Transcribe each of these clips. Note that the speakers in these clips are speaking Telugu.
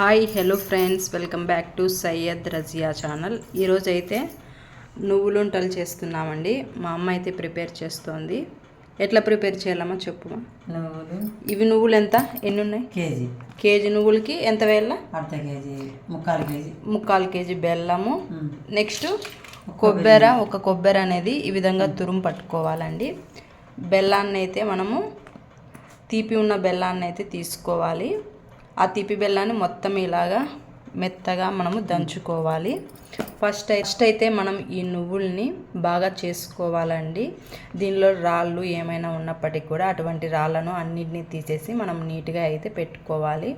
Hi hello friends. Welcome back to Syed Razia channel. ఈరోజు అయితే నువ్వులుంటలు చేస్తున్నామండి. మా అమ్మ అయితే ప్రిపేర్ చేస్తోంది. ఎట్లా ప్రిపేర్ చేయాలమ్మా చెప్పు నువ్వులు. ఇవి నువ్వులు ఎంత ఎన్ని ఉన్నాయి కేజీ. కేజీ నువ్వులకి ఎంత వేయాల? అర్ధ కేజీ ముక్కాలు కేజీ. ముక్కాలు కేజీ బెల్లము. నెక్స్ట్ కొబ్బరి ఒక కొబ్బరి అనేది ఈ విధంగా తురుము పట్టుకోవాలండి. బెల్లాన్ని అయితే మనము తీపి ఉన్న బెల్లాన్ని అయితే తీసుకోవాలి. ఆ తీపి బెల్లాన్ని మొత్తం ఇలాగా మెత్తగా మనము దంచుకోవాలి. ఫస్ట్ ఫస్ట్ అయితే మనం ఈ నువ్వుల్ని బాగా చేసుకోవాలండి. దీనిలో రాళ్ళు ఏమైనా ఉన్నప్పటికీ కూడా అటువంటి రాళ్ళను అన్నిటినీ తీసేసి మనం నీట్గా అయితే పెట్టుకోవాలి.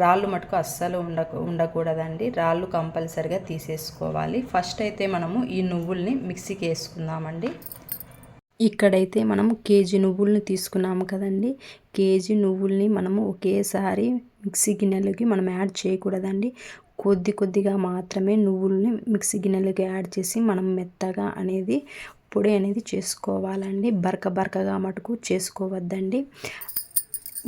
రాళ్ళు మటుకు అస్సలు ఉండ ఉండకూడదండి. రాళ్ళు కంపల్సరిగా తీసేసుకోవాలి. ఫస్ట్ అయితే మనము ఈ నువ్వుల్ని మిక్సీకి వేసుకుందామండి. ఇక్కడైతే మనం కేజీ నువ్వుల్ని తీసుకున్నాము కదండి. కేజీ నువ్వుల్ని మనము ఒకేసారి మిక్సీ గిన్నెలకి మనం యాడ్ చేయకూడదండి. కొద్ది కొద్దిగా మాత్రమే నువ్వుల్ని మిక్సీ గిన్నెలకి యాడ్ చేసి మనం మెత్తగా అనేది పొడి అనేది చేసుకోవాలండి. బరక బరకగా మటుకు చేసుకోవద్దండి.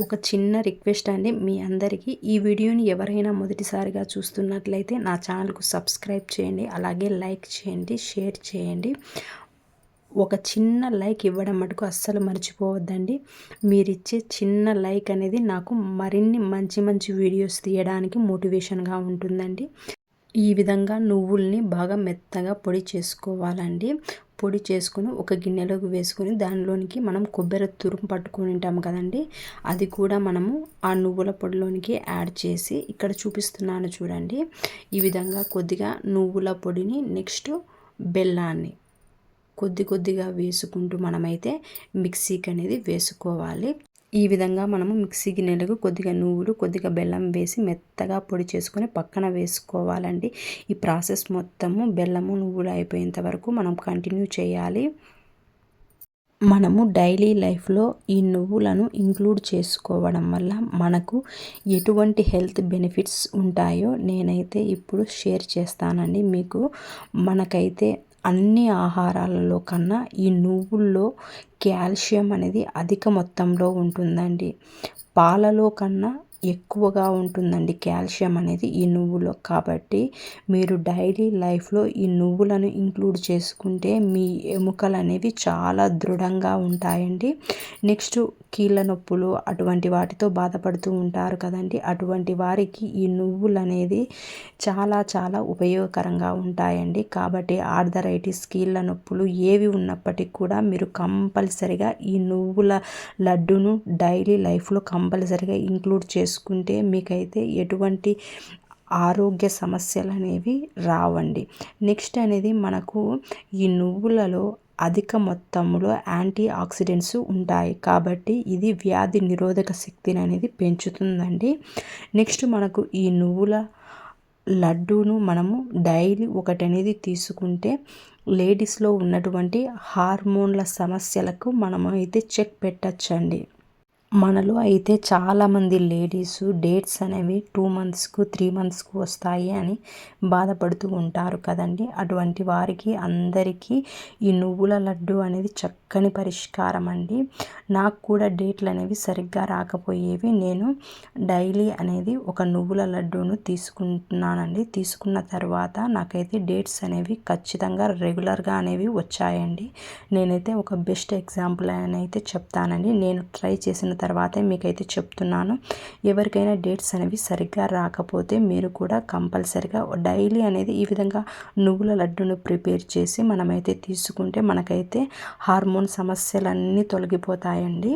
ఒక చిన్న రిక్వెస్ట్ అండి మీ అందరికీ ఈ వీడియోని ఎవరైనా మొదటిసారిగా చూస్తున్నట్లయితే నా ఛానల్కు సబ్స్క్రైబ్ చేయండి అలాగే లైక్ చేయండి షేర్ చేయండి. ఒక చిన్న లైక్ ఇవ్వడం మటుకు అస్సలు మర్చిపోవద్దండి. మీరిచ్చే చిన్న లైక్ అనేది నాకు మరిన్ని మంచి మంచి వీడియోస్ తీయడానికి మోటివేషన్గా ఉంటుందండి. ఈ విధంగా నువ్వుల్ని బాగా మెత్తగా పొడి చేసుకోవాలండి. పొడి చేసుకుని ఒక గిన్నెలోకి వేసుకొని దానిలోనికి మనం కొబ్బరి తురుము పట్టుకొని ఉంటాం కదండి. అది కూడా మనము ఆ నువ్వుల పొడిలోనికి యాడ్ చేసి ఇక్కడ చూపిస్తున్నాను చూడండి. ఈ విధంగా కొద్దిగా నువ్వుల పొడిని నెక్స్ట్ బెల్లాన్ని కొద్ది కొద్దిగా వేసుకుంటూ మనమైతే మిక్సీకి అనేది వేసుకోవాలి. ఈ విధంగా మనము మిక్సీ గిన్నెలకు కొద్దిగా నువ్వులు కొద్దిగా బెల్లం వేసి మెత్తగా పొడి చేసుకొని పక్కన వేసుకోవాలండి. ఈ ప్రాసెస్ మొత్తము బెల్లము నువ్వులు అయిపోయేంత వరకు మనం కంటిన్యూ చేయాలి. మనము డైలీ లైఫ్లో ఈ నువ్వులను ఇంక్లూడ్ చేసుకోవడం వల్ల మనకు ఎటువంటి హెల్త్ బెనిఫిట్స్ ఉంటాయో నేనైతే ఇప్పుడు షేర్ చేస్తానండి. మీకు మనకైతే అన్ని ఆహారాలలో కన్నా ఈ నువ్వుల్లో క్యాల్షియం అనేది అధిక మొత్తంలో ఉంటుందండి. పాలలో కన్నా ఎక్కువగా ఉంటుందండి కాల్షియం అనేది ఈ నువ్వులో కాబట్టి మీరు డైలీ లైఫ్లో ఈ నువ్వులను ఇంక్లూడ్ చేసుకుంటే మీ ఎముకలు అనేవి చాలా దృఢంగా ఉంటాయండి. నెక్స్ట్ కీళ్ళ నొప్పులు అటువంటి వాటితో బాధపడుతూ ఉంటారు కదండి. అటువంటి వారికి ఈ నువ్వులు అనేది చాలా చాలా ఉపయోగకరంగా ఉంటాయండి. కాబట్టి ఆర్థరైటిస్ కీళ్ళ నొప్పులు ఏవి ఉన్నప్పటికీ కూడా మీరు కంపల్సరిగా ఈ నువ్వుల లడ్డును డైలీ లైఫ్లో కంపల్సరిగా ఇంక్లూడ్ చేసుకుంటే మీకైతే ఎటువంటి ఆరోగ్య సమస్యలు అనేవి రావండి. నెక్స్ట్ అనేది మనకు ఈ నువ్వులలో అధిక మొత్తంలో యాంటీ ఆక్సిడెంట్స్ ఉంటాయి. కాబట్టి ఇది వ్యాధి నిరోధక శక్తిని అనేది పెంచుతుందండి. నెక్స్ట్ మనకు ఈ నువ్వుల లడ్డూను మనము డైలీ ఒకటి అనేది తీసుకుంటే లేడీస్లో ఉన్నటువంటి హార్మోన్ల సమస్యలకు మనము అయితే చెక్ పెట్టచ్చండి. మనలో అయితే చాలామంది లేడీస్ డేట్స్ అనేవి టూ మంత్స్కు త్రీ మంత్స్కు వస్తాయి అని బాధపడుతూ ఉంటారు కదండి. అటువంటి వారికి అందరికీ ఈ నువ్వుల లడ్డు అనేది చక్కని పరిష్కారం అండి. నాకు కూడా డేట్లు అనేవి సరిగ్గా రాకపోయేవి. నేను డైలీ అనేది ఒక నువ్వుల లడ్డూను తీసుకుంటున్నానండి. తీసుకున్న తర్వాత నాకైతే డేట్స్ అనేవి ఖచ్చితంగా రెగ్యులర్గా అనేవి వచ్చాయండి. నేనైతే ఒక బెస్ట్ ఎగ్జాంపుల్ అని అయితే చెప్తానండి. నేను ట్రై చేసిన తర్వాతే మీకైతే చెప్తున్నాను. ఎవరికైనా డేట్స్ అనేవి సరిగ్గా రాకపోతే మీరు కూడా కంపల్సరిగా డైలీ అనేది ఈ విధంగా నువ్వుల లడ్డును ప్రిపేర్ చేసి మనమైతే తీసుకుంటే మనకైతే హార్మోన్ సమస్యలన్నీ తొలగిపోతాయండి.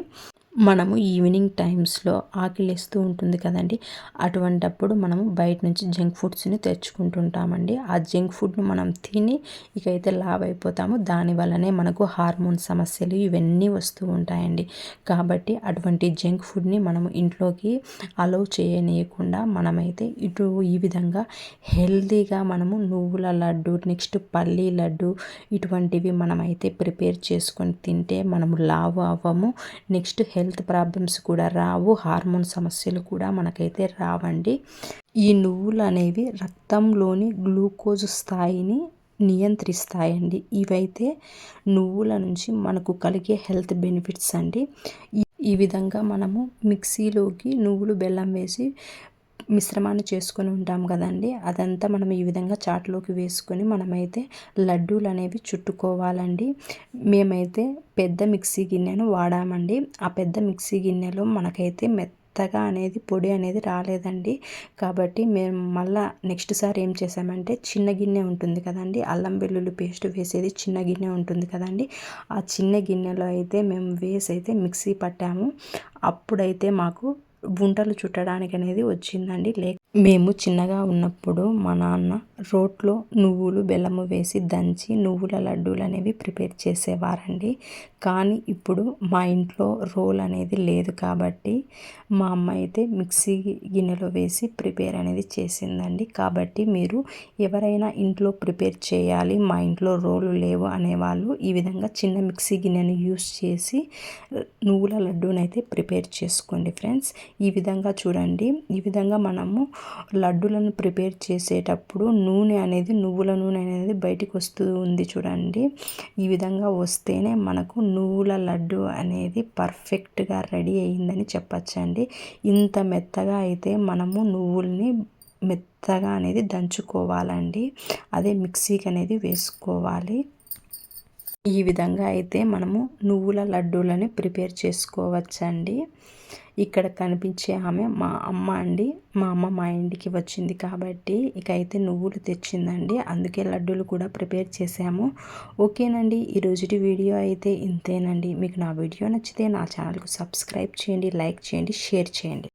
మనము ఈవినింగ్ టైమ్స్లో ఆకలిస్తూ ఉంటుంది కదండి. అటువంటప్పుడు మనము బయట నుంచి జంక్ ఫుడ్స్ని తెచ్చుకుంటుంటామండి. ఆ జంక్ ఫుడ్ను మనం తిని ఇకైతే లావ్ అయిపోతాము దానివల్లనే మనకు హార్మోన్ సమస్యలు ఇవన్నీ వస్తూ ఉంటాయండి. కాబట్టి అటువంటి జంక్ ఫుడ్ని మనము ఇంట్లోకి అలౌ చేయనీయకుండా మనమైతే ఇటు ఈ విధంగా హెల్తీగా మనము నువ్వుల లడ్డు నెక్స్ట్ పల్లీ లడ్డు ఇటువంటివి మనమైతే ప్రిపేర్ చేసుకొని తింటే మనము లావు అవ్వము. నెక్స్ట్ హెల్త్ హెల్త్ ప్రాబ్లమ్స్ కూడా రావు హార్మోన్ సమస్యలు కూడా మనకైతే రావండి. ఈ నువ్వులు అనేవి రక్తంలోని గ్లూకోజ్ స్థాయిని నియంత్రిస్తాయండి. ఇవైతే నువ్వుల నుంచి మనకు కలిగే హెల్త్ బెనిఫిట్స్ అండి. ఈ విధంగా మనము మిక్సీలోకి నువ్వులు బెల్లం వేసి మిశ్రమాన్ని చేసుకొని ఉంటాం కదండి. అదంతా మనం ఈ విధంగా చాట్లోకి వేసుకొని మనమైతే లడ్డూలు అనేవి చుట్టుకోవాలండి. మేమైతే పెద్ద మిక్సీ గిన్నెను వాడామండి. ఆ పెద్ద మిక్సీ గిన్నెలో మనకైతే మెత్తగా అనేది పొడి అనేది రాలేదండి. కాబట్టి మేము మళ్ళా నెక్స్ట్ సారి ఏం చేసామంటే చిన్న గిన్నె ఉంటుంది కదండి. అల్లం వెల్లుల్లి పేస్ట్ వేసేది చిన్న గిన్నె ఉంటుంది కదండి. ఆ చిన్న గిన్నెలో అయితే మేము వేసి అయితే మిక్సీ పట్టాము. అప్పుడైతే మాకు వంటలు చుట్టడానికి అనేది వచ్చిందండి. లే మేము చిన్నగా ఉన్నప్పుడు మా నాన్న రోట్లో నువ్వులు బెల్లము వేసి దంచి నువ్వుల లడ్డూలు అనేవి ప్రిపేర్ చేసేవారండి. కానీ ఇప్పుడు మా ఇంట్లో రోల్ అనేది లేదు కాబట్టి మా అమ్మ అయితే మిక్సీ గిన్నెలో వేసి ప్రిపేర్ అనేది చేసిందండి. కాబట్టి మీరు ఎవరైనా ఇంట్లో ప్రిపేర్ చేయాలి మా ఇంట్లో రోలు లేవు అనేవాళ్ళు ఈ విధంగా చిన్న మిక్సీ గిన్నెను యూస్ చేసి నువ్వుల లడ్డూనైతే ప్రిపేర్ చేసుకోండి ఫ్రెండ్స్. ఈ విధంగా చూడండి. ఈ విధంగా మనము లడ్డూలను ప్రిపేర్ చేసేటప్పుడు నూనె అనేది నువ్వుల నూనె అనేది బయటికి వస్తూ ఉంది చూడండి. ఈ విధంగా వస్తేనే మనకు నువ్వుల లడ్డు అనేది పర్ఫెక్ట్గా రెడీ అయ్యిందని చెప్పచ్చండి. ఇంత మెత్తగా అయితే మనము నువ్వుల్ని మెత్తగా అనేది దంచుకోవాలండి. అదే మిక్సీకి అనేది వేసుకోవాలి. ఈ విధంగా అయితే మనము నువ్వుల లడ్డూలని ప్రిపేర్ చేసుకోవచ్చండి. ఇక్కడ కనిపించే ఆమె మా అమ్మ అండి. మా అమ్మ మా ఇంటికి వచ్చింది కాబట్టి ఇక అయితే నువ్వులు తెచ్చిందండి. అందుకే లడ్డూలు కూడా ప్రిపేర్ చేసాము ఓకేనండి ఈరోజుటి వీడియో అయితే ఇంతేనండి. మీకు నా వీడియో నచ్చితే నా ఛానల్కు సబ్స్క్రైబ్ చేయండి లైక్ చేయండి షేర్ చేయండి.